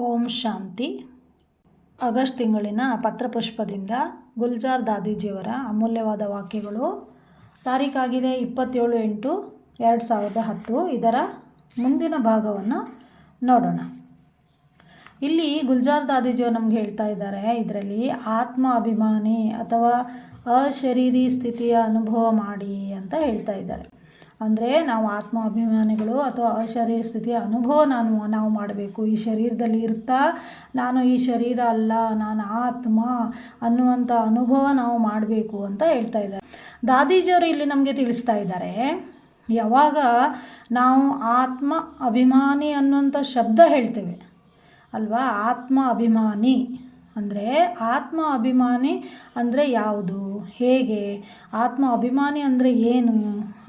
ಓಂ ಶಾಂತಿ. August ತಿಂಗಳಿನ ಪತ್ರಪುಷ್ಪದಿಂದ ಗುಲ್ಜಾರ್ ದಾದೀಜಿಯವರ ಅಮೂಲ್ಯವಾದ ವಾಕ್ಯಗಳು. ತಾರೀಖಾಗಿದೆ ಇಪ್ಪತ್ತೇಳು ಎಂಟು ಎರಡು ಸಾವಿರದ ಹತ್ತು. ಇದರ ಮುಂದಿನ ಭಾಗವನ್ನು ನೋಡೋಣ. ಇಲ್ಲಿ ಗುಲ್ಜಾರ್ ದಾದೀಜಿಯವರು ನಮ್ಗೆ ಹೇಳ್ತಾ ಇದ್ದಾರೆ, ಇದರಲ್ಲಿ ಆತ್ಮ ಅಭಿಮಾನಿ ಅಥವಾ ಅಶರೀರಿ ಸ್ಥಿತಿಯ ಅನುಭವ ಮಾಡಿ ಅಂತ ಹೇಳ್ತಾ ಇದ್ದಾರೆ. ಅಂದರೆ ನಾವು ಆತ್ಮ ಅಭಿಮಾನಿಗಳು ಅಥವಾ ಅಶರೀರ ಸ್ಥಿತಿಯ ಅನುಭವ ನಾನು, ನಾವು ಮಾಡಬೇಕು. ಈ ಶರೀರದಲ್ಲಿ ಇರ್ತಾ ನಾನು ಈ ಶರೀರ ಅಲ್ಲ, ನಾನು ಆತ್ಮ ಅನ್ನುವಂಥ ಅನುಭವ ನಾವು ಮಾಡಬೇಕು ಅಂತ ಹೇಳ್ತಾ ಇದ್ದಾರೆ. ದಾದೀಜಿಯವರು ಇಲ್ಲಿ ನಮಗೆ ತಿಳಿಸ್ತಾ ಇದ್ದಾರೆ, ಯಾವಾಗ ನಾವು ಆತ್ಮ ಅಭಿಮಾನಿ ಅನ್ನುವಂಥ ಶಬ್ದ ಹೇಳ್ತೇವೆ. ಅಲ್ವಾ? ಆತ್ಮ ಅಭಿಮಾನಿ ಅಂದರೆ ಆತ್ಮ ಅಭಿಮಾನಿ ಅಂದರೆ ಯಾವುದು? ಹೇಗೆ? ಆತ್ಮ ಅಭಿಮಾನಿ ಅಂದರೆ ಏನು?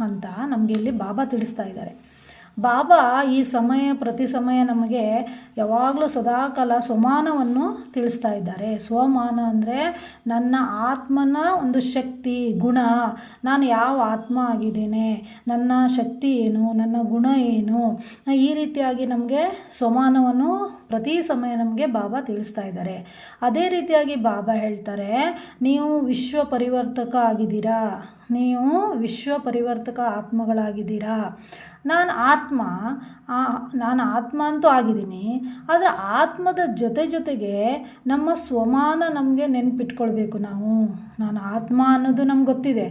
ಅಂತ ನಮಗೆ ಇಲ್ಲಿ ಬಾಬಾ ತಿಳಿಸ್ತಾ ಇದ್ದಾರೆ. ಬಾಬಾ ಈ ಸಮಯ ಪ್ರತಿ ಸಮಯ ನಮಗೆ ಯಾವಾಗಲೂ ಸದಾಕಾಲ ಸ್ವಮಾನವನ್ನು ತಿಳಿಸ್ತಾ ಇದ್ದಾರೆ. ಸ್ವಮಾನ ಅಂದರೆ ನನ್ನ ಆತ್ಮನ ಒಂದು ಶಕ್ತಿ, ಗುಣ. ನಾನು ಯಾವ ಆತ್ಮ ಆಗಿದ್ದೇನೆ? ನನ್ನ ಶಕ್ತಿ ಏನು? ನನ್ನ ಗುಣ ಏನು? ಈ ರೀತಿಯಾಗಿ ನಮಗೆ ಸ್ವಮಾನವನ್ನು ಪ್ರತಿ ಸಮಯ ನಮಗೆ ಬಾಬಾ ತಿಳಿಸ್ತಾ ಇದ್ದಾರೆ. ಅದೇ ರೀತಿಯಾಗಿ ಬಾಬಾ ಹೇಳ್ತಾರೆ, ನೀವು ವಿಶ್ವ ಪರಿವರ್ತಕ ಆಗಿದ್ದೀರಾ? ನೀವು ವಿಶ್ವ ಪರಿವರ್ತಕ ಆತ್ಮಗಳಾಗಿದ್ದೀರಾ? ನಾನು ಆತ್ಮ ನಾನು ಆತ್ಮ ಅಂತೂ ಆಗಿದ್ದೀನಿ, ಆದರೆ ಆತ್ಮದ ಜೊತೆ ಜೊತೆಗೆ ನಮ್ಮ ಸ್ವಮಾನ ನಮಗೆ ನೆನಪಿಟ್ಕೊಳ್ಬೇಕು ನಾವು. ನಾನು ಆತ್ಮ ಅನ್ನೋದು ನಮ್ಗೆ ಗೊತ್ತಿದೆ.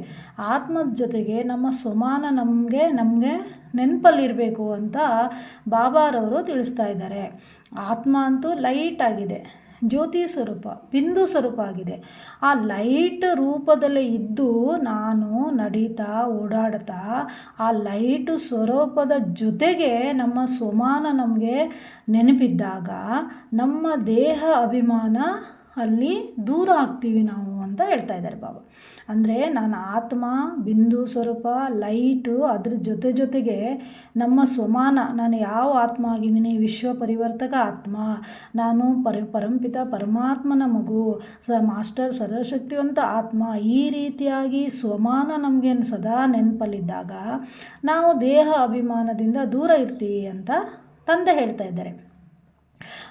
ಆತ್ಮದ ಜೊತೆಗೆ ನಮ್ಮ ಸ್ವಮಾನ ನಮಗೆ ನಮಗೆ ನೆನಪಲ್ಲಿರಬೇಕು ಅಂತ ಬಾಬಾರವರು ತಿಳಿಸ್ತಾ ಇದ್ದಾರೆ. ಆತ್ಮ ಅಂತೂ ಲೈಟ್ ಆಗಿದೆ. ಜ್ಯೋತಿ ಸ್ವರೂಪ, ಬಿಂದು ಸ್ವರೂಪ ಆಗಿದೆ. ಆ ಲೈಟ್ ರೂಪದಲ್ಲೇ ಇದ್ದು ನಾನು ನಡೀತಾ ಓಡಾಡ್ತಾ, ಆ ಲೈಟ್ ಸ್ವರೂಪದ ಜೊತೆಗೆ ನಮ್ಮ ಸ್ವಮಾನ ನಮಗೆ ನೆನಪಿದ್ದಾಗ ನಮ್ಮ ದೇಹ ಅಭಿಮಾನ ಅಲ್ಲಿ ದೂರ ಆಗ್ತೀವಿ ನಾವು. ಅಂತ ಹೇಳ್ತಾ ಇದ್ದಾರೆ ಬಾಬಾ. ಅಂದರೆ ನಾನು ಆತ್ಮ, ಬಿಂದು ಸ್ವರೂಪ, ಲೈಟು ಅದ್ರ ಜೊತೆ ಜೊತೆಗೆ ನಮ್ಮ ಸ್ವಮಾನ ನಾನು ಯಾವ ಆತ್ಮ ಆಗಿದ್ದೀನಿ, ವಿಶ್ವ ಪರಿವರ್ತಕ ಆತ್ಮ, ನಾನು ಪರ, ಪರಂಪಿತ ಪರಮಾತ್ಮನ ಮಗು, ಸ, ಮಾಸ್ಟರ್ ಸರ್ವಶಕ್ತಿವಂತ ಆತ್ಮ, ಈ ರೀತಿಯಾಗಿ ಸ್ವಮಾನ ನಮಗೆ ಸದಾ ನೆನಪಲ್ಲಿದ್ದಾಗ ನಾವು ದೇಹ ಅಭಿಮಾನದಿಂದ ದೂರ ಇರ್ತೀವಿ ಅಂತ ತಂದೆ ಹೇಳ್ತಾ ಇದ್ದಾರೆ.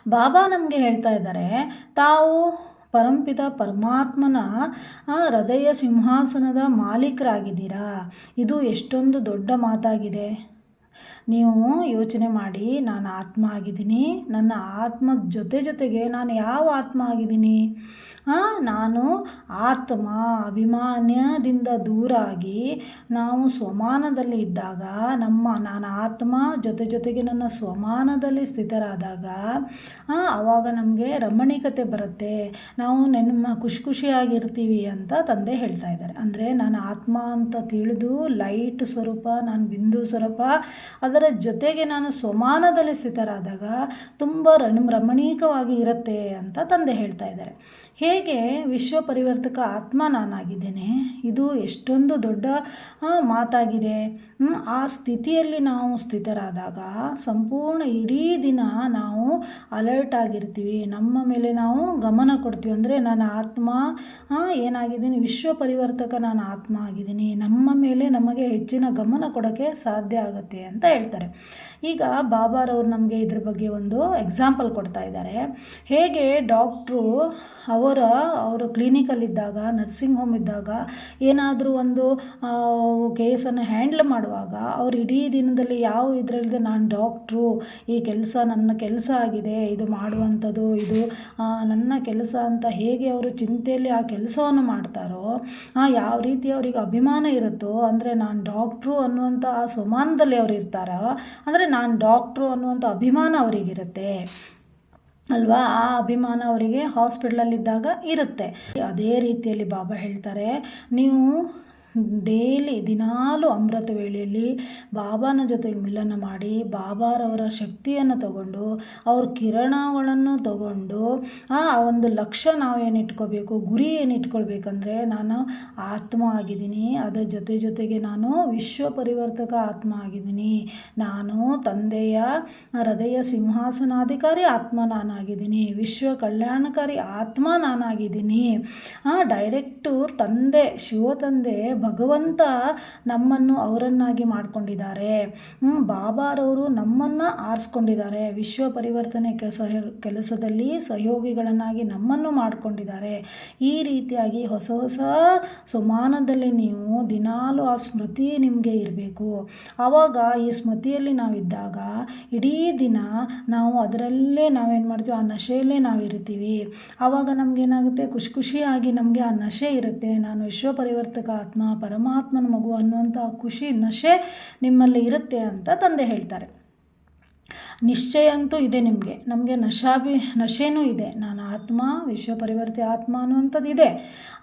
ಬಾಬಾ ನಮಗೆ ಹೇಳ್ತಾ ಇದ್ದಾರೆ, ತಾವು ಪರಂಪಿತ ಪರಮಾತ್ಮನ ಹೃದಯ ಸಿಂಹಾಸನದ ಮಾಲೀಕರಾಗಿದ್ದೀರಾ? ಇದು ಎಷ್ಟೊಂದು ದೊಡ್ಡ ಮಾತಾಗಿದೆ. ನೀವು ಯೋಚನೆ ಮಾಡಿ, ನಾನು ಆತ್ಮ ಆಗಿದ್ದೀನಿ, ನನ್ನ ಆತ್ಮದ ಜೊತೆ ಜೊತೆಗೆ ನಾನು ಯಾವ ಆತ್ಮ ಆಗಿದ್ದೀನಿ? ನಾನು ಆತ್ಮ ಅಭಿಮಾನ್ಯದಿಂದ ದೂರಾಗಿ ನಾವು ಸ್ವಮಾನದಲ್ಲಿ ಇದ್ದಾಗ, ನಮ್ಮ, ನಾನು ಆತ್ಮ ಜೊತೆ ಜೊತೆಗೆ ನನ್ನ ಸ್ವಮಾನದಲ್ಲಿ ಸ್ಥಿತರಾದಾಗ ಆವಾಗ ನಮಗೆ ರಮಣೀಕತೆ ಬರುತ್ತೆ. ನಾವು ನೆನ್ಮ ಖುಷಿ ಖುಷಿಯಾಗಿರ್ತೀವಿ ಅಂತ ತಂದೆ ಹೇಳ್ತಾ ಇದ್ದಾರೆ. ಅಂದರೆ, ನಾನು ಆತ್ಮ ಅಂತ ತಿಳಿದು, ಲೈಟ್ ಸ್ವರೂಪ, ನಾನು ಬಿಂದು ಸ್ವರೂಪ ಅದರ ಜೊತೆಗೆ ನಾನು ಸ್ವಮಾನದಲ್ಲಿ ಸ್ಥಿತರಾದಾಗ ತುಂಬ ರಣ್ ರಮಣೀಕವಾಗಿ ಇರುತ್ತೆ ಅಂತ ತಂದೆ ಹೇಳ್ತಾ ಇದ್ದಾರೆ. ಹೇಗೆ ವಿಶ್ವ ಪರಿವರ್ತಕ ಆತ್ಮ ನಾನಾಗಿದ್ದೇನೆ? ಇದು ಎಷ್ಟೊಂದು ದೊಡ್ಡ ಮಾತಾಗಿದೆ. ಆ ಸ್ಥಿತಿಯಲ್ಲಿ ನಾವು ಸ್ಥಿತರಾದಾಗ ಸಂಪೂರ್ಣ ಇಡೀ ದಿನ ನಾವು ಅಲರ್ಟ್ ಆಗಿರ್ತೀವಿ. ನಮ್ಮ ಮೇಲೆ ನಾವು ಗಮನ ಕೊಡ್ತೀವಿ. ಅಂದರೆ ನನ್ನ ಆತ್ಮ ಏನಾಗಿದ್ದೀನಿ? ವಿಶ್ವ ಪರಿವರ್ತಕ ನಾನು ಆತ್ಮ ಆಗಿದ್ದೀನಿ. ನಮ್ಮ ಮೇಲೆ ನಮಗೆ ಹೆಚ್ಚಿನ ಗಮನ ಕೊಡೋಕ್ಕೆ ಸಾಧ್ಯ ಆಗುತ್ತೆ ಅಂತ ಹೇಳ್ತಾರೆ. ಈಗ ಬಾಬಾರವ್ರು ನಮಗೆ ಇದ್ರ ಬಗ್ಗೆ ಒಂದು ಎಕ್ಸಾಂಪಲ್ ಕೊಡ್ತಾ ಇದ್ದಾರೆ. ಹೇಗೆ ಡಾಕ್ಟ್ರು ಅವರ ಅವರು ಕ್ಲಿನಿಕಲ್ಲಿದ್ದಾಗ ನರ್ಸಿಂಗ್ ಹೋಮ್ ಇದ್ದಾಗ ಏನಾದರೂ ಒಂದು ಕೇಸನ್ನು ಹ್ಯಾಂಡ್ಲ್ ಮಾಡುವಾಗ ಅವ್ರು ಇಡೀ ದಿನದಲ್ಲಿ ಯಾವ ಇದರಲ್ಲಿದೆ ನಾನು ಡಾಕ್ಟ್ರು ಈ ಕೆಲಸ ನನ್ನ ಕೆಲಸ ಆಗಿದೆ, ಇದು ಮಾಡುವಂಥದ್ದು, ಇದು ನನ್ನ ಕೆಲಸ ಅಂತ ಹೇಗೆ ಅವರು ಚಿಂತೆಯಲ್ಲಿ ಆ ಕೆಲಸವನ್ನು ಮಾಡ್ತಾರೋ ಯಾವ ರೀತಿ ಅವರಿಗೆ ಅಭಿಮಾನ ಇರುತ್ತೋ, ಅಂದರೆ ನಾನು ಡಾಕ್ಟ್ರು ಅನ್ನುವಂಥ ಆ ಸ್ವಮಾನದಲ್ಲಿ ಅವರು ಇರ್ತಾರೋ, ಅಂದರೆ ನಾನು ಡಾಕ್ಟ್ರು ಅನ್ನುವಂಥ ಅಭಿಮಾನ ಅವರಿಗಿರುತ್ತೆ. ಅಲ್ವಾ? ಆ ಅಭಿಮಾನ ಅವರಿಗೆ ಹಾಸ್ಪಿಟ್ಲಲ್ಲಿದ್ದಾಗ ಇರುತ್ತೆ. ಅದೇ ರೀತಿಯಲ್ಲಿ ಬಾಬಾ ಹೇಳ್ತಾರೆ ನೀವು ಡೈಲಿ ದಿನಾಲೂ ಅಮೃತ ವೇಳೆಯಲ್ಲಿ ಬಾಬಾನ ಜೊತೆಗೆ ಮಿಲನ ಮಾಡಿ ಬಾಬಾರವರ ಶಕ್ತಿಯನ್ನು ತಗೊಂಡು ಅವ್ರ ಕಿರಣಗಳನ್ನು ತಗೊಂಡು, ಆ ಒಂದು ಲಕ್ಷ್ಯ ನಾವೇನು ಇಟ್ಕೋಬೇಕು, ಗುರಿ ಏನು ಇಟ್ಕೊಳ್ಬೇಕಂದ್ರೆ ನಾನು ಆತ್ಮ ಆಗಿದ್ದೀನಿ, ಅದರ ಜೊತೆ ಜೊತೆಗೆ ನಾನು ವಿಶ್ವ ಪರಿವರ್ತಕ ಆತ್ಮ ಆಗಿದ್ದೀನಿ, ನಾನು ತಂದೆಯ ಹೃದಯ ಸಿಂಹಾಸನಾಧಿಕಾರಿ ಆತ್ಮ ನಾನಾಗಿದ್ದೀನಿ, ವಿಶ್ವ ಕಲ್ಯಾಣಕಾರಿ ಆತ್ಮ ನಾನಾಗಿದ್ದೀನಿ. ಡೈರೆಕ್ಟು ತಂದೆ ಶಿವ ತಂದೆ ಭಗವಂತ ನಮ್ಮನ್ನು ಅವರನ್ನಾಗಿ ಮಾಡಿಕೊಂಡಿದ್ದಾರೆ. ಬಾಬಾರವರು ನಮ್ಮನ್ನು ಆರಿಸ್ಕೊಂಡಿದ್ದಾರೆ. ವಿಶ್ವ ಪರಿವರ್ತನೆ ಕೆಲಸ, ಕೆಲಸದಲ್ಲಿ ಸಹಯೋಗಿಗಳನ್ನಾಗಿ ನಮ್ಮನ್ನು ಮಾಡಿಕೊಂಡಿದ್ದಾರೆ. ಈ ರೀತಿಯಾಗಿ ಹೊಸ ಹೊಸ ಸುಮಾನದಲ್ಲಿ ನೀವು ದಿನಾಲು ಆ ಸ್ಮೃತಿ ನಿಮಗೆ ಇರಬೇಕು. ಆವಾಗ ಈ ಸ್ಮೃತಿಯಲ್ಲಿ ನಾವಿದ್ದಾಗ ಇಡೀ ದಿನ ನಾವು ಅದರಲ್ಲೇ ನಾವೇನು ಮಾಡ್ತೀವಿ? ಆ ನಶೆಯಲ್ಲೇ ನಾವು ಇರ್ತೀವಿ ಆವಾಗ ನಮಗೇನಾಗುತ್ತೆ? ಖುಷಿ ಖುಷಿಯಾಗಿ ನಮಗೆ ಆ ನಶೆ ಇರುತ್ತೆ. ನಾನು ವಿಶ್ವ ಪರಿವರ್ತಕ ಆತ್ಮ ಪರಮಾತ್ಮನ ಮಗು ಅನ್ನುವಂಥ ಖುಷಿ ನಶೆ ನಿಮ್ಮಲ್ಲಿ ಇರುತ್ತೆ ಅಂತ ತಂದೆ ಹೇಳ್ತಾರೆ. ನಿಶ್ಚಯ ಅಂತೂ ಇದೆ ನಿಮಗೆ. ನಮಗೆ ನಶಾಭಿ, ನಶೆನೂ ಇದೆ. ನಾನು ಆತ್ಮ ವಿಶ್ವ ಪರಿವರ್ತಿ ಆತ್ಮ ಅನ್ನುವಂಥದ್ದು ಇದೆ.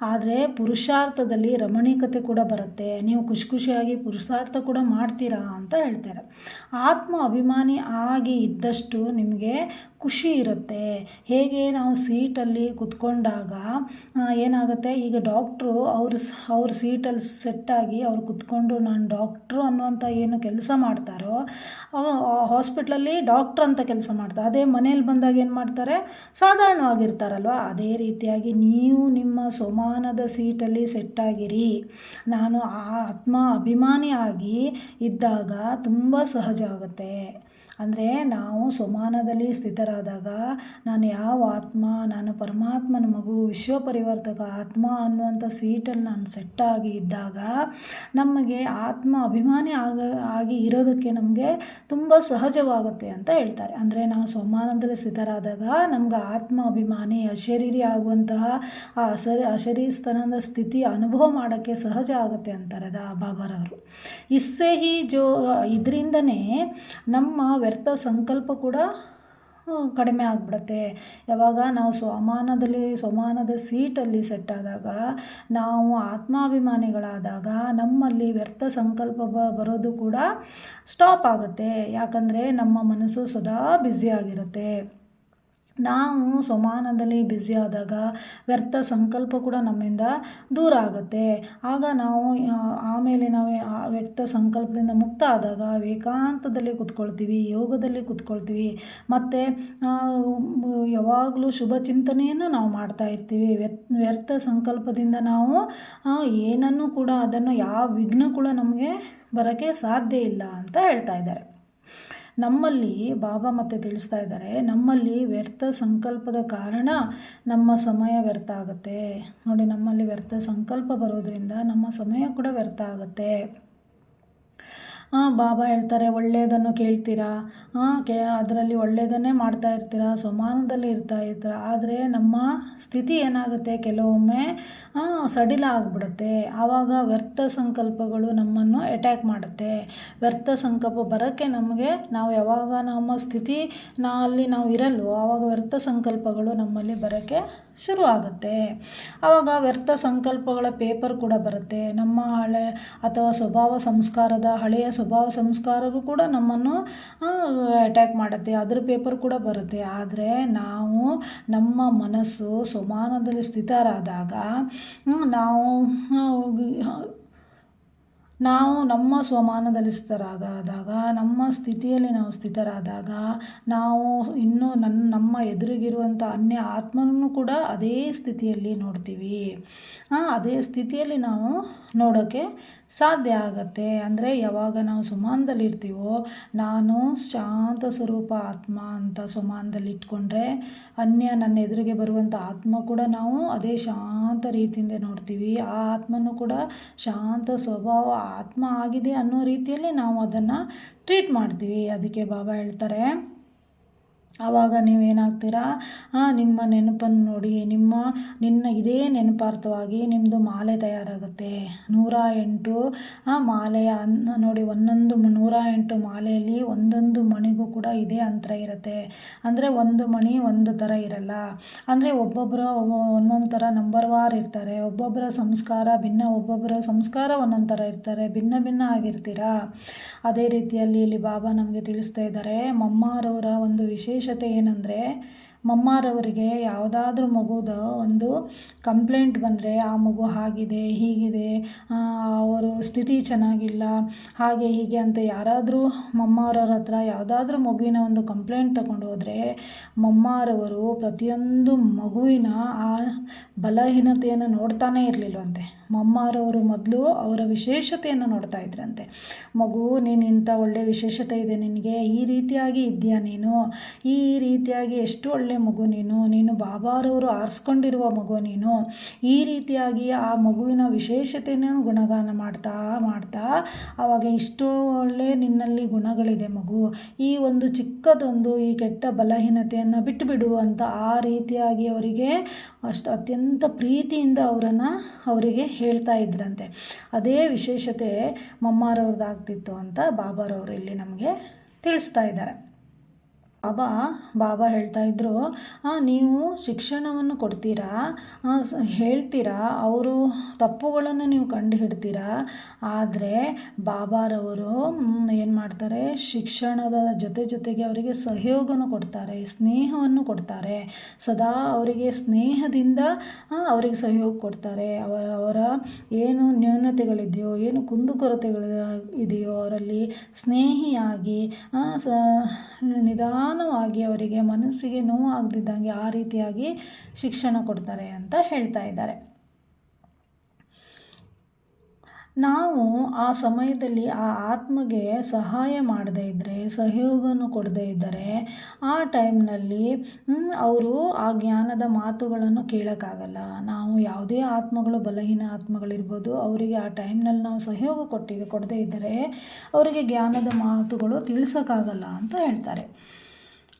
ಆದರೆ ಪುರುಷಾರ್ಥದಲ್ಲಿ ರಮಣೀಕತೆ ಕೂಡ ಬರುತ್ತೆ. ನೀವು ಖುಷಿ ಖುಷಿಯಾಗಿ ಪುರುಷಾರ್ಥ ಕೂಡ ಮಾಡ್ತೀರಾ ಅಂತ ಹೇಳ್ತಾರೆ. ಆತ್ಮ ಅಭಿಮಾನಿ ಆಗಿ ಇದ್ದಷ್ಟು ನಿಮಗೆ ಖುಷಿ ಇರುತ್ತೆ. ಹೇಗೆ ನಾವು ಸೀಟಲ್ಲಿ ಕುತ್ಕೊಂಡಾಗ ಏನಾಗುತ್ತೆ? ಈಗ ಡಾಕ್ಟ್ರು ಅವರು ಅವ್ರ ಸೀಟಲ್ಲಿ ಸೆಟ್ಟಾಗಿ ಅವ್ರು ಕುತ್ಕೊಂಡು, ನಾನು ಡಾಕ್ಟ್ರು ಅನ್ನುವಂಥ ಏನು ಕೆಲಸ ಮಾಡ್ತಾರೋ ಹಾಸ್ಪಿಟ್ಲಲ್ಲಿ ಡಾಕ್ಟ್ರ್ ಅಂತ ಕೆಲಸ ಮಾಡ್ತಾರೆ ಅದೇ ಮನೇಲಿ ಬಂದಾಗ ಏನು ಮಾಡ್ತಾರೆ? ಸಾಧಾರಣವಾಗಿರ್ತಾರಲ್ವ? ಅದೇ ರೀತಿಯಾಗಿ ನೀವು ನಿಮ್ಮ ಸಮಾನದ ಸೀಟಲ್ಲಿ ಸೆಟ್ಟಾಗಿರಿ ನಾನು ಆ ಆತ್ಮ ಅಭಿಮಾನಿ ಆಗಿ ಇದ್ದಾಗ ತುಂಬ ಸಹಜ ಆಗುತ್ತೆ. ಅಂದರೆ ನಾವು ಸಮಾನದಲ್ಲಿ ಸ್ಥಿತರಾದಾಗ ನಾನು ಯಾವ ಆತ್ಮ, ನಾನು ಪರಮಾತ್ಮನ ಮಗು ವಿಶ್ವ ಪರಿವರ್ತಕ ಆತ್ಮ ಅನ್ನುವಂಥ ಸೀಟಲ್ಲಿ ನಾನು ಸೆಟ್ಟಾಗಿ ಇದ್ದಾಗ ನಮಗೆ ಆತ್ಮ ಅಭಿಮಾನಿ ಆಗ, ಆಗಿ ಇರೋದಕ್ಕೆ ನಮಗೆ ತುಂಬ ಸಹಜವಾಗುತ್ತೆ ಅಂತ ಹೇಳ್ತಾರೆ. ಅಂದರೆ ನಾವು ಸಮಾನದಲ್ಲಿ ಸ್ಥಿತರಾದಾಗ ನಮ್ಗೆ ಆತ್ಮ ಅಭಿಮಾನಿ, ಅಶರೀರಿ ಆಗುವಂತಹ ಆ ಅಸರಿ ಅಶರೀಸ್ತನದ ಸ್ಥಿತಿ ಅನುಭವ ಮಾಡೋಕ್ಕೆ ಸಹಜ ಆಗುತ್ತೆ ಅಂತಾರೆ ಬಾಬಾರವರು. ಇಸ್ಸೆ ಹಿ ಜೋ, ಇದರಿಂದನೇ ನಮ್ಮ ವ್ಯರ್ಥ ಸಂಕಲ್ಪ ಕೂಡ ಕಡಿಮೆ ಆಗ್ಬಿಡತ್ತೆ. ಯಾವಾಗ ನಾವು ಸ್ವಮಾನದಲ್ಲಿ ಸ್ವಮಾನದ ಸೀಟಲ್ಲಿ ಸೆಟ್ಟಾದಾಗ ನಾವು ಆತ್ಮಾಭಿಮಾನಿಗಳಾದಾಗ, ನಮ್ಮಲ್ಲಿ ವ್ಯರ್ಥ ಸಂಕಲ್ಪ ಬರೋದು ಕೂಡ ಸ್ಟಾಪ್ ಆಗುತ್ತೆ. ಯಾಕಂದರೆ ನಮ್ಮ ಮನಸ್ಸು ಸದಾ ಬ್ಯುಸಿಯಾಗಿರುತ್ತೆ ನಾವು ಸಮಾನದಲ್ಲಿ ಬ್ಯುಸಿ ಆದಾಗ ವ್ಯರ್ಥ ಸಂಕಲ್ಪ ಕೂಡ ನಮ್ಮಿಂದ ದೂರ ಆಗುತ್ತೆ. ಆಗ ನಾವು ಆಮೇಲೆ ನಾವು ವ್ಯರ್ಥ ಸಂಕಲ್ಪದಿಂದ ಮುಕ್ತ ಆದಾಗ ಏಕಾಂತದಲ್ಲಿ ಕೂತ್ಕೊಳ್ತೀವಿ, ಯೋಗದಲ್ಲಿ ಕೂತ್ಕೊಳ್ತೀವಿ. ಮತ್ತು ಯಾವಾಗಲೂ ಶುಭ ಚಿಂತನೆಯನ್ನು ನಾವು ಮಾಡ್ತಾ ಇರ್ತೀವಿ. ವ್ಯರ್ಥ ಸಂಕಲ್ಪದಿಂದ ನಾವು ಏನನ್ನು ಕೂಡ ಅದನ್ನು ಯಾವ ವಿಘ್ನ ಕೂಡ ನಮಗೆ ಬರೋಕ್ಕೆ ಸಾಧ್ಯ ಇಲ್ಲ ಅಂತ ಹೇಳ್ತಾ ಇದ್ದಾರೆ. ನಮ್ಮಲ್ಲಿ ಬಾಬಾ ಮತ್ತೆ ತಿಳಿಸ್ತಾ ಇದ್ದಾರೆ, ನಮ್ಮಲ್ಲಿ ವ್ಯರ್ಥ ಸಂಕಲ್ಪದ ಕಾರಣ ನಮ್ಮ ಸಮಯ ವ್ಯರ್ಥ ಆಗುತ್ತೆ. ನೋಡಿ, ನಮ್ಮಲ್ಲಿ ವ್ಯರ್ಥ ಸಂಕಲ್ಪ ಬರೋದ್ರಿಂದ ನಮ್ಮ ಸಮಯ ಕೂಡ ವ್ಯರ್ಥ ಆಗುತ್ತೆ. ಬಾಬಾ ಹೇಳ್ತಾರೆ ಒಳ್ಳೆಯದನ್ನು ಕೇಳ್ತೀರಾ? ಕೇ, ಅದರಲ್ಲಿ ಒಳ್ಳೆಯದನ್ನೇ ಮಾಡ್ತಾ ಇರ್ತೀರಾ? ಸಮಾನದಲ್ಲಿ ಇರ್ತಾ ಇರ್ತೀರ? ಆದರೆ ನಮ್ಮ ಸ್ಥಿತಿ ಏನಾಗುತ್ತೆ? ಕೆಲವೊಮ್ಮೆ ಸಡಿಲ ಆಗಿಬಿಡುತ್ತೆ. ಆವಾಗ ವ್ಯರ್ಥ ಸಂಕಲ್ಪಗಳು ನಮ್ಮನ್ನು ಅಟ್ಯಾಕ್ ಮಾಡುತ್ತೆ. ವ್ಯರ್ಥ ಸಂಕಲ್ಪ ಬರೋಕ್ಕೆ ನಮಗೆ, ನಾವು ಯಾವಾಗ ನಮ್ಮ ಸ್ಥಿತಿ ಅಲ್ಲಿ ನಾವು ಇರಲ್ವೋ, ಆವಾಗ ವ್ಯರ್ಥ ಸಂಕಲ್ಪಗಳು ನಮ್ಮಲ್ಲಿ ಬರೋಕ್ಕೆ ಶುರು ಆಗುತ್ತೆ. ಆವಾಗ ವ್ಯರ್ಥ ಸಂಕಲ್ಪಗಳ ಪೇಪರ್ ಕೂಡ ಬರುತ್ತೆ. ನಮ್ಮ ಹಳೆ ಅಥವಾ ಸ್ವಭಾವ ಸಂಸ್ಕಾರದ ಹಳೆಯ ಸ್ವಭಾವ ಸಂಸ್ಕಾರವು ಕೂಡ ನಮ್ಮನ್ನು ಅಟ್ಯಾಕ್ ಮಾಡುತ್ತೆ. ಅದ್ರ ಪೇಪರ್ ಕೂಡ ಬರುತ್ತೆ. ಆದರೆ ನಾವು ನಮ್ಮ ಮನಸ್ಸು ಸಮಾನದಲ್ಲಿ ಸ್ಥಿತರಾದಾಗ ನಾವು ನಾವು ನಮ್ಮ ಸ್ವಮಾನದಲ್ಲಿ ಸ್ಥಿತರಾದಾಗ ನಮ್ಮ ಸ್ಥಿತಿಯಲ್ಲಿ ನಾವು ಸ್ಥಿತರಾದಾಗ, ನಾವು ಇನ್ನೂ ನನ್ನ ನಮ್ಮ ಎದುರಿಗಿರುವಂಥ ಅನ್ಯ ಆತ್ಮನೂ ಕೂಡ ಅದೇ ಸ್ಥಿತಿಯಲ್ಲಿ ನೋಡ್ತೀವಿ. ಅದೇ ಸ್ಥಿತಿಯಲ್ಲಿ ನಾವು ನೋಡೋಕ್ಕೆ ಸಾಧ್ಯ ಆಗತ್ತೆ. ಅಂದರೆ ಯಾವಾಗ ನಾವು ಸುಮಾನದಲ್ಲಿರ್ತೀವೋ ನಾನು ಶಾಂತ ಸ್ವರೂಪ ಆತ್ಮ ಅಂತ ಸುಮಾನದಲ್ಲಿ ಇಟ್ಕೊಂಡ್ರೆ, ಅನ್ಯ ನನ್ನ ಎದುರಿಗೆ ಬರುವಂಥ ಆತ್ಮ ಕೂಡ ನಾವು ಅದೇ ಶಾಂತ ರೀತಿಯಿಂದ ನೋಡ್ತೀವಿ. ಆ ಆತ್ಮನೂ ಕೂಡ ಶಾಂತ ಸ್ವಭಾವ ಆತ್ಮ ಆಗಿದೆ ಅನ್ನೋ ರೀತಿಯಲ್ಲಿ ನಾವು ಅದನ್ನು ಟ್ರೀಟ್ ಮಾಡ್ತೀವಿ. ಅದಕ್ಕೆ ಬಾಬಾ ಹೇಳ್ತಾರೆ ಆವಾಗ ನೀವೇನಾಗ್ತೀರಾ? ನಿಮ್ಮ ನೆನಪನ್ನು ನೋಡಿ, ನಿಮ್ಮ, ನಿನ್ನ ಇದೇ ನೆನಪಾರ್ಥವಾಗಿ ನಿಮ್ಮದು ಮಾಲೆ ತಯಾರಾಗುತ್ತೆ. ನೂರ ಎಂಟು ಮಾಲೆಯ ನೋಡಿ, ಒಂದೊಂದು ನೂರ ಎಂಟು ಮಾಲೆಯಲ್ಲಿ ಒಂದೊಂದು ಮಣಿಗೂ ಕೂಡ ಇದೇ ಅಂತರ ಇರುತ್ತೆ. ಅಂದರೆ ಒಂದು ಮಣಿ ಒಂದು ಥರ ಇರಲ್ಲ. ಅಂದರೆ ಒಬ್ಬೊಬ್ಬರು ಒಂದೊಂದು ಥರ ನಂಬರ್ ವಾರ್ ಇರ್ತಾರೆ. ಒಬ್ಬೊಬ್ಬರ ಸಂಸ್ಕಾರ ಭಿನ್ನ ಒಬ್ಬೊಬ್ಬರ ಸಂಸ್ಕಾರ ಒಂದೊಂದು ಥರ ಇರ್ತಾರೆ. ಭಿನ್ನ ಭಿನ್ನ ಆಗಿರ್ತೀರಾ? ಅದೇ ರೀತಿಯಲ್ಲಿ ಇಲ್ಲಿ ಬಾಬಾ ನಮಗೆ ತಿಳಿಸ್ತಾ ಇದ್ದಾರೆ, ಮಮ್ಮಾರವರ ಒಂದು ವಿಶೇಷ ವಿಶೇಷತೆ ಏನಂದರೆ, ಮಮ್ಮಾರವರಿಗೆ ಯಾವುದಾದ್ರೂ ಮಗುದ ಒಂದು ಕಂಪ್ಲೇಂಟ್ ಬಂದರೆ, ಆ ಮಗು ಹಾಗಿದೆ, ಹೀಗಿದೆ ಅವರು ಸ್ಥಿತಿ ಚೆನ್ನಾಗಿಲ್ಲ, ಹಾಗೆ, ಹೀಗೆ ಅಂತ ಯಾರಾದರೂ ಮಮ್ಮಾರವ್ರ ಹತ್ರ ಯಾವುದಾದ್ರೂ ಮಗುವಿನ ಒಂದು ಕಂಪ್ಲೇಂಟ್ ತಗೊಂಡು ಹೋದರೆ, ಮಮ್ಮಾರವರು ಪ್ರತಿಯೊಂದು ಮಗುವಿನ ಆ ಬಲಹೀನತೆಯನ್ನು ನೋಡ್ತಾನೇ ಇರಲಿಲ್ವಂತೆ. ಮಮ್ಮಾರವರು ಮೊದಲು ಅವರ ವಿಶೇಷತೆಯನ್ನು ನೋಡ್ತಾ ಇದ್ರಂತೆ. ಮಗು, ನೀನು ಇಂಥ ಒಳ್ಳೆಯ ವಿಶೇಷತೆ ಇದೆ, ನಿನಗೆ ಈ ರೀತಿಯಾಗಿ ಇದೆಯಾ ನೀನು? ಈ ರೀತಿಯಾಗಿ ಎಷ್ಟು ಒಳ್ಳೆಯ ಮಗು ನೀನು? ನೀನು ಬಾಬಾರವರು ಆರಿಸ್ಕೊಂಡಿರುವ ಮಗು ನೀನು? ಈ ರೀತಿಯಾಗಿ ಆ ಮಗುವಿನ ವಿಶೇಷತೆಯನ್ನು ಗುಣಗಾನ ಮಾಡ್ತಾ ಮಾಡ್ತಾ ಆವಾಗ ಇಷ್ಟು ಒಳ್ಳೆ ನಿನ್ನಲ್ಲಿ ಗುಣಗಳಿದೆ ಮಗು. ಈ ಒಂದು ಚಿಕ್ಕದೊಂದು, ಈ ಕೆಟ್ಟ ಬಲಹೀನತೆಯನ್ನು ಬಿಟ್ಟುಬಿಡು ಅಂತ ಆ ರೀತಿಯಾಗಿ ಅವರಿಗೆ ಅಷ್ಟು ಅತ್ಯಂತ ಪ್ರೀತಿಯಿಂದ ಅವರನ್ನು, ಅವರಿಗೆ ಹೇಳ್ತಾ ಇದ್ರಂತೆ. ಅದೇ ವಿಶೇಷತೆ ಮಮ್ಮಾರವ್ರದ್ದಾಗ್ತಿತ್ತು ಅಂತ ಬಾಬಾರವರು ಇಲ್ಲಿ ನಮಗೆ ತಿಳಿಸ್ತಾ ಇದ್ದಾರೆ. ಬಾಬಾ ಬಾಬಾ ಹೇಳ್ತಾ ಇದ್ದರು ನೀವು ಶಿಕ್ಷಣವನ್ನು ಕೊಡ್ತೀರಾ? ಹೇಳ್ತೀರಾ? ಅವರು ತಪ್ಪುಗಳನ್ನು ನೀವು ಕಂಡು ಹಿಡ್ತೀರಾ ಆದರೆ ಬಾಬಾರವರು ಏನು ಮಾಡ್ತಾರೆ? ಶಿಕ್ಷಣದ ಜೊತೆ ಜೊತೆಗೆ ಅವರಿಗೆ ಸಹಯೋಗನೂ ಕೊಡ್ತಾರೆ, ಸ್ನೇಹವನ್ನು ಕೊಡ್ತಾರೆ. ಸದಾ ಅವರಿಗೆ ಸ್ನೇಹದಿಂದ ಅವರಿಗೆ ಸಹಯೋಗ ಕೊಡ್ತಾರೆ. ಅವರ ಅವರ ಏನು ನ್ಯೂನತೆಗಳಿದೆಯೋ, ಏನು ಕುಂದುಕೊರತೆಗಳು ಇದೆಯೋ, ಅವರಲ್ಲಿ ಸ್ನೇಹಿಯಾಗಿ ಸ, ನಿಧಾನ ನಿಧಾನವಾಗಿ ಅವರಿಗೆ ಮನಸ್ಸಿಗೆ ನೋವು ಆಗದಿದ್ದಂಗೆ ಆ ರೀತಿಯಾಗಿ ಶಿಕ್ಷಣ ಕೊಡ್ತಾರೆ ಅಂತ ಹೇಳ್ತಾ ಇದ್ದಾರೆ. ನಾವು ಆ ಸಮಯದಲ್ಲಿ ಆ ಆತ್ಮಗೆ ಸಹಾಯ ಮಾಡದೇ ಇದ್ದರೆ ಸಹಯೋಗವನ್ನು ಕೊಡದೇ ಇದ್ದರೆ, ಆ ಟೈಮ್ನಲ್ಲಿ ಅವರು ಆ ಜ್ಞಾನದ ಮಾತುಗಳನ್ನು ಕೇಳೋಕ್ಕಾಗಲ್ಲ. ನಾವು ಯಾವುದೇ ಆತ್ಮಗಳು ಬಲಹೀನ ಆತ್ಮಗಳಿರ್ಬೋದು. ಅವರಿಗೆ ಆ ಟೈಮ್ನಲ್ಲಿ ನಾವು ಸಹಯೋಗ ಕೊಟ್ಟಿದ್ದು ಕೊಡದೇ ಇದ್ದರೆ, ಅವರಿಗೆ ಜ್ಞಾನದ ಮಾತುಗಳು ತಿಳಿಸೋಕ್ಕಾಗಲ್ಲ ಅಂತ ಹೇಳ್ತಾರೆ.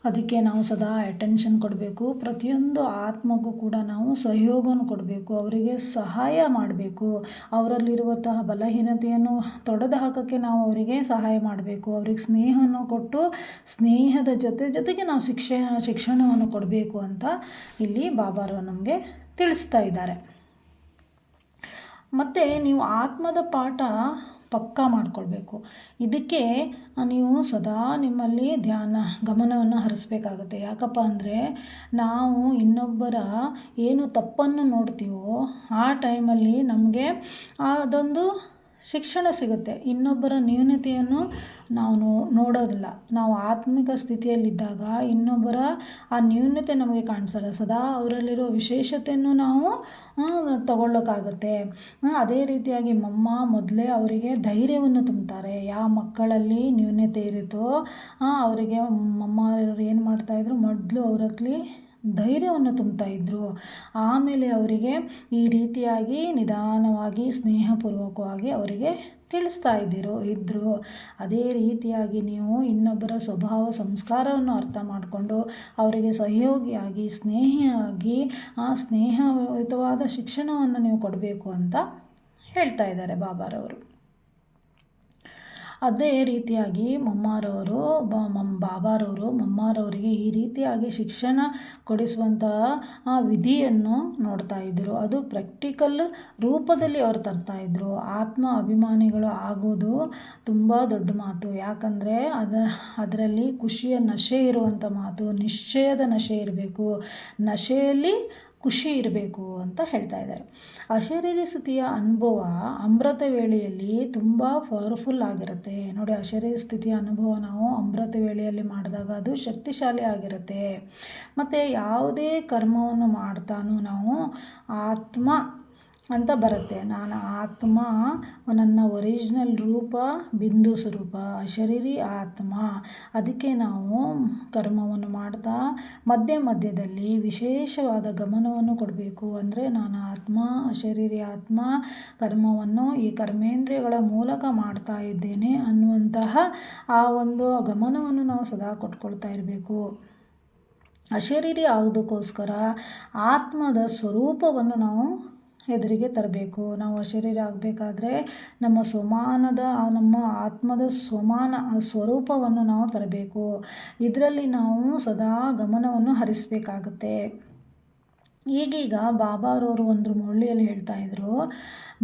ಅದಕ್ಕೆ ನಾವು ಸದಾ ಅಟೆನ್ಷನ್ ಕೊಡಬೇಕು. ಪ್ರತಿಯೊಂದು ಆತ್ಮಗೂ ಕೂಡ ನಾವು ಸಹಯೋಗವನ್ನು ಕೊಡಬೇಕು. ಅವರಿಗೆ ಸಹಾಯ ಮಾಡಬೇಕು. ಅವರಲ್ಲಿರುವಂತಹ ಬಲಹೀನತೆಯನ್ನು ತೊಡೆದು ಹಾಕೋಕ್ಕೆ ನಾವು ಅವರಿಗೆ ಸಹಾಯ ಮಾಡಬೇಕು. ಅವ್ರಿಗೆ ಸ್ನೇಹವನ್ನು ಕೊಟ್ಟು ಸ್ನೇಹದ ಜೊತೆ ಜೊತೆಗೆ ನಾವು ಶಿಕ್ಷಣ ಶಿಕ್ಷಣವನ್ನು ಕೊಡಬೇಕು ಅಂತ ಇಲ್ಲಿ ಬಾಬಾರು ನಮಗೆ ತಿಳಿಸ್ತಾ ಇದ್ದಾರೆ. ಮತ್ತು ನೀವು ಆತ್ಮದ ಪಾಠ ಪಕ್ಕಾ ಮಾಡಿಕೊಳ್ಬೇಕು. ಇದಕ್ಕೆ ನೀವು ಸದಾ ನಿಮ್ಮಲ್ಲಿ ಧ್ಯಾನ, ಗಮನವನ್ನು ಹರಿಸ್ಬೇಕಾಗುತ್ತೆ. ಯಾಕಪ್ಪ ಅಂದರೆ ನಾವು ಇನ್ನೊಬ್ಬರ ಏನು ತಪ್ಪನ್ನು ನೋಡ್ತೀವೋ ಆ ಟೈಮಲ್ಲಿ ನಮಗೆ ಅದೊಂದು ಶಿಕ್ಷಣ ಸಿಗುತ್ತೆ. ಇನ್ನೊಬ್ಬರ ನ್ಯೂನತೆಯನ್ನು ನಾವು ನೋಡೋದಿಲ್ಲ. ನಾವು ಆತ್ಮಿಕ ಸ್ಥಿತಿಯಲ್ಲಿದ್ದಾಗ ಇನ್ನೊಬ್ಬರ ಆ ನ್ಯೂನತೆ ನಮಗೆ ಕಾಣಿಸಲ್ಲ. ಸದಾ ಅವರಲ್ಲಿರೋ ವಿಶೇಷತೆಯನ್ನು ನಾವು ತಗೊಳ್ಳೋಕ್ಕಾಗತ್ತೆ ಅದೇ ರೀತಿಯಾಗಿ ಮಮ್ಮ ಮೊದಲೇ ಅವರಿಗೆ ಧೈರ್ಯವನ್ನು ತುಂಬ್ತಾರೆ ಯಾವ ಮಕ್ಕಳಲ್ಲಿ ನ್ಯೂನತೆ ಇರುತ್ತೋ ಅವರಿಗೆ ಮಮ್ಮ ಏನು ಮಾಡ್ತಾಯಿದ್ರು ಮೊದಲು ಅವರಲ್ಲಿ ಧೈರ್ಯವನ್ನು ತುಂಬ್ತಾ ಇದ್ದರು ಆಮೇಲೆ ಅವರಿಗೆ ಈ ರೀತಿಯಾಗಿ ನಿಧಾನವಾಗಿ, ಸ್ನೇಹಪೂರ್ವಕವಾಗಿ ಅವರಿಗೆ ತಿಳಿಸ್ತಾ ಇದ್ದಿರೋ ಇದ್ದರು ಅದೇ ರೀತಿಯಾಗಿ ನೀವು ಇನ್ನೊಬ್ಬರ ಸ್ವಭಾವ, ಸಂಸ್ಕಾರವನ್ನು ಅರ್ಥ ಮಾಡಿಕೊಂಡು ಅವರಿಗೆ ಸಹಯೋಗಿಯಾಗಿ, ಸ್ನೇಹಿಯಾಗಿ, ಆ ಸ್ನೇಹಯುತವಾದ ಶಿಕ್ಷಣವನ್ನು ನೀವು ಕೊಡಬೇಕು ಅಂತ ಹೇಳ್ತಾ ಇದ್ದಾರೆ ಬಾಬಾರವರು. ಅದೇ ರೀತಿಯಾಗಿ ಮಮ್ಮಾರವರು ಬಾಬಾರವರು ಮಮ್ಮಾರವರಿಗೆ ಈ ರೀತಿಯಾಗಿ ಶಿಕ್ಷಣ ಕೊಡಿಸುವಂತಹ ಆ ವಿಧಿಯನ್ನು ನೋಡ್ತಾ ಇದ್ದರು ಅದು ಪ್ರಾಕ್ಟಿಕಲ್ ರೂಪದಲ್ಲಿ ಅವರು ತರ್ತಾ ಇದ್ದರು ಆತ್ಮ ಅಭಿಮಾನಿಗಳು ಆಗೋದು ತುಂಬ ದೊಡ್ಡ ಮಾತು. ಯಾಕಂದರೆ ಅದ, ಅದರಲ್ಲಿ ಖುಷಿಯ ನಶೆ ಇರುವಂಥ ಮಾತು, ನಿಶ್ಚಯದ ನಶೆ ಇರಬೇಕು. ನಶೆಯಲ್ಲಿ ಖುಷಿ ಇರಬೇಕು ಅಂತ ಹೇಳ್ತಾ ಇದ್ದಾರೆ. ಅಶರೀರ ಸ್ಥಿತಿಯ ಅನುಭವ ಅಮೃತ ವೇಳೆಯಲ್ಲಿ ತುಂಬ ಪವರ್ಫುಲ್ ಆಗಿರುತ್ತೆ. ನೋಡಿ ಅಶರೀರ ಸ್ಥಿತಿಯ ಅನುಭವ ನಾವು ಅಮೃತ ವೇಳೆಯಲ್ಲಿ ಮಾಡಿದಾಗ ಅದು ಶಕ್ತಿಶಾಲಿ ಆಗಿರುತ್ತೆ. ಮತ್ತು ಯಾವುದೇ ಕರ್ಮವನ್ನು ಮಾಡ್ತಾನೂ ನಾವು ಆತ್ಮ ಅಂತ ಬರುತ್ತೆ. ನಾನು ಆತ್ಮ ನನ್ನ ಒರಿಜಿನಲ್ ರೂಪ, ಬಿಂದು ಸ್ವರೂಪ ಶರೀರಿ ಆತ್ಮ. ಅದಕ್ಕೆ ನಾವು ಕರ್ಮವನ್ನು ಮಾಡ್ತಾ, ಮಧ್ಯ ಮಧ್ಯದಲ್ಲಿ ವಿಶೇಷವಾದ ಗಮನವನ್ನು ಕೊಡಬೇಕು. ಅಂದರೆ ನಾನು ಆತ್ಮ ಶರೀರಿ ಆತ್ಮ, ಕರ್ಮವನ್ನು ಈ ಕರ್ಮೇಂದ್ರಿಯಗಳ ಮೂಲಕ ಮಾಡ್ತಾ ಇದ್ದೇನೆ ಅನ್ನುವಂತಹ ಆ ಒಂದು ಗಮನವನ್ನು ನಾವು ಸದಾ ಕೊಟ್ಕೊಳ್ತಾ ಇರಬೇಕು. ಅಶರೀರಿ ಆಗೋದಕ್ಕೋಸ್ಕರ ಆತ್ಮದ ಸ್ವರೂಪವನ್ನು ನಾವು ಎದುರಿಗೆ ತರಬೇಕು. ನಾವು ಶರೀರ ಆಗಬೇಕಾದ್ರೆ ನಮ್ಮ ಸ್ವಮಾನದ ನಮ್ಮ ಆತ್ಮದ ಸ್ವಮಾನ ಸ್ವರೂಪವನ್ನು ನಾವು ತರಬೇಕು. ಇದರಲ್ಲಿ ನಾವು ಸದಾ ಗಮನವನ್ನು ಹರಿಸಬೇಕಾಗುತ್ತೆ. ಈಗೀಗ ಬಾಬಾರವರು ಒಂದು ಮುರಳಿಯಲ್ಲಿ ಹೇಳ್ತಾ ಇದ್ರು,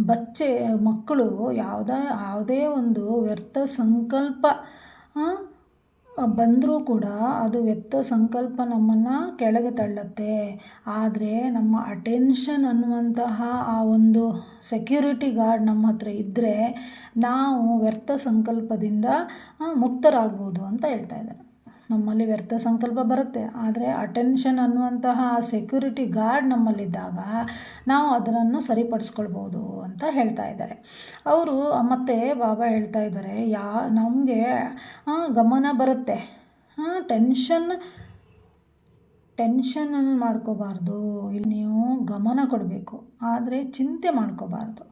ಬಚ್ಚೆ ಮಕ್ಕಳು ಯಾವುದೇ ಯಾವುದೇ ಒಂದು ವ್ಯರ್ಥ ಸಂಕಲ್ಪ ಬಂದರೂ ಕೂಡ ಅದು ವ್ಯಕ್ತ ಸಂಕಲ್ಪ ನಮ್ಮನ್ನು ಕೆಳಗೆ ತಳ್ಳುತ್ತೆ. ಆದರೆ ನಮ್ಮ ಅಟೆನ್ಷನ್ ಅನ್ನುವಂತಹ ಆ ಒಂದು ಸೆಕ್ಯೂರಿಟಿ ಗಾರ್ಡ್ ನಮ್ಮ ಹತ್ರ ಇದ್ದರೆ ನಾವು ವ್ಯರ್ಥ ಸಂಕಲ್ಪದಿಂದ ಮುಕ್ತರಾಗ್ಬೋದು ಅಂತ ಹೇಳ್ತಾ ಇದ್ದಾರೆ. ನಮ್ಮಲ್ಲಿ ವ್ಯರ್ಥ ಸಂಕಲ್ಪ ಬರುತ್ತೆ. ಆದರೆ ಅಟೆನ್ಷನ್ ಅನ್ನುವಂತಹ ಸೆಕ್ಯೂರಿಟಿ ಗಾರ್ಡ್ ನಮ್ಮಲ್ಲಿದ್ದಾಗ ನಾವು ಅದನ್ನು ಸರಿಪಡಿಸ್ಕೊಳ್ಬೋದು ಅಂತ ಹೇಳ್ತಾ ಇದ್ದಾರೆ. ಅವರು, ಮತ್ತೆ ಬಾಬಾ ಹೇಳ್ತಾ ಇದ್ದಾರೆ, ಯಾ, ನಮಗೆ ಗಮನ ಬರುತ್ತೆ. ಟೆನ್ಷನ್ ಟೆನ್ಷನನ್ನು ಮಾಡ್ಕೋಬಾರ್ದು. ಇಲ್ಲಿ ನೀವು ಗಮನ ಕೊಡಬೇಕು. ಆದರೆ ಚಿಂತೆ ಮಾಡ್ಕೋಬಾರ್ದು.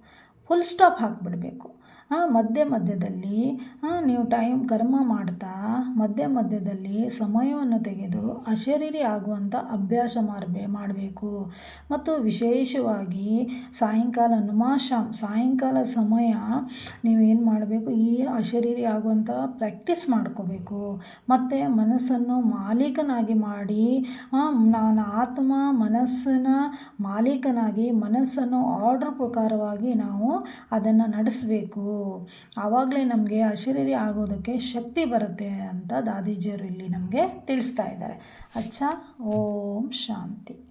ಫುಲ್ ಸ್ಟಾಪ್ ಹಾಕಿಬಿಡಬೇಕು. ಮಧ್ಯ ಮಧ್ಯದಲ್ಲಿ ನೀವು ಟೈಮ್ ಕರ್ಮ ಮಾಡ್ತಾ, ಮಧ್ಯ ಮಧ್ಯದಲ್ಲಿ ಸಮಯವನ್ನು ತೆಗೆದು ಅಶರೀರಿ ಆಗುವಂಥ ಅಭ್ಯಾಸ ಮಾಡಬೇ, ಮಾಡಬೇಕು. ಮತ್ತು ವಿಶೇಷವಾಗಿ ಸಾಯಂಕಾಲ ನುಮಾಶಾಮ್ ಸಾಯಂಕಾಲ ಸಮಯ ನೀವೇನು ಮಾಡಬೇಕು, ಈ ಅಶರೀರಿ ಆಗುವಂಥ ಪ್ರ್ಯಾಕ್ಟೀಸ್ ಮಾಡ್ಕೋಬೇಕು. ಮತ್ತು ಮನಸ್ಸನ್ನು ಮಾಲೀಕನಾಗಿ ಮಾಡಿ ನಾನು ಆತ್ಮ ಮನಸ್ಸಿನ ಮಾಲೀಕನಾಗಿ ಮನಸ್ಸನ್ನು ಆರ್ಡ್ರ್ ಪ್ರಕಾರವಾಗಿ ನಾವು ಅದನ್ನು ನಡೆಸಬೇಕು. ಆವಾಗಲೇ ನಮಗೆ ಅಶರೀರಿ ಆಗೋದಕ್ಕೆ ಶಕ್ತಿ ಬರುತ್ತೆ ಅಂತ ದಾದೀಜಿಯವರು ಇಲ್ಲಿ ನಮಗೆ ತಿಳಿಸ್ತಾ ಇದ್ದಾರೆ. ಅಚ್ಚಾ, ಓಂ ಶಾಂತಿ.